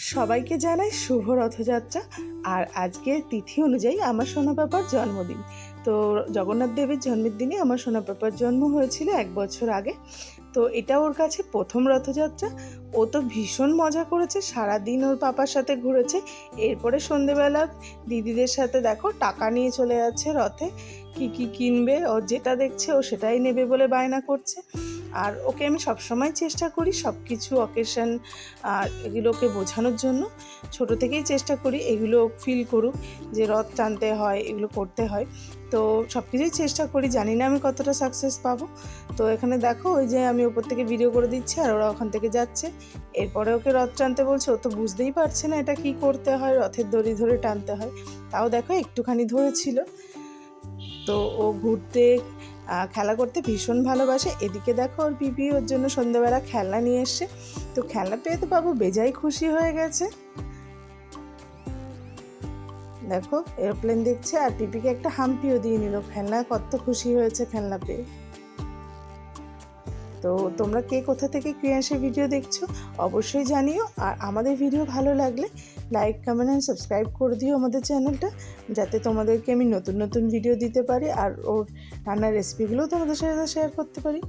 সবাইকে জানাই শুভ রথযাত্রা। আর আজকে তিথি অনুযায়ী আমার সোনা পাপার জন্মদিন। তো জগন্নাথ দেবের জন্মের দিনে আমার সোনা পাপার জন্ম হয়েছিল এক বছর আগে। তো এটা ওর কাছে প্রথম রথযাত্রা। ও তো ভীষণ মজা করেছে সারা দিন ওর পাপার সাথে ঘুরেছে। এরপরে সন্ধেবেলা দিদিদের সাথে দেখো টাকা নিয়ে চলে যাচ্ছে রথে। কি কি কিনবে, ও যেটা দেখছে ও সেটাই নেবে বলে বায়না করছে। আর ওকে আমি সবসময় চেষ্টা করি সব কিছু অকেশন এগুলোকে বোঝানোর জন্য। ছোট থেকেই চেষ্টা করি এগুলো ফিল করুক যে রথ টানতে হয়, এগুলো করতে হয়। তো সব কিছুই চেষ্টা করি, জানি না আমি কতটা সাকসেস পাবো। তো এখানে দেখো ওই যে আমি ওপর থেকে ভিডিও করে দিচ্ছি আর ওরা ওখান থেকে যাচ্ছে। এরপরে ওকে রথ টানতে বলছে, ও তো বুঝতেই পারছে না এটা কি করতে হয়, রথের দড়ি ধরে টানতে হয়। তাও দেখো একটুখানি ধরেছিল। তো ও ঘুরতে খেলা করতে ভীষণ ভালোবাসে। এদিকে দেখো ওর পিপি ওর জন্য সন্ধ্যাবেলা খেলনা নিয়ে এসছে। তো খেলনা পেয়ে তো বাবু বেজাই খুশি হয়ে গেছে। দেখো এরোপ্লেন দেখছে আর পিপিকে একটা হাম্পিও দিয়ে নিল। খেলনা কত খুশি হয়েছে খেলনা পেয়ে। তো তোমরা কে কোথা থেকে ক্রিয়াসের ভিডিও দেখছ, অবশ্যই জানিও। আর আমাদের ভিডিও ভালো লাগলে লাইক কমেন্ট অ্যান্ড সাবস্ক্রাইব করে দিও আমাদের চ্যানেলটা, যাতে তোমাদেরকে আমি নতুন নতুন ভিডিও দিতে পারি আর ওর রান্নার রেসিপিগুলোও তোমাদের সাথে শেয়ার করতে পারি।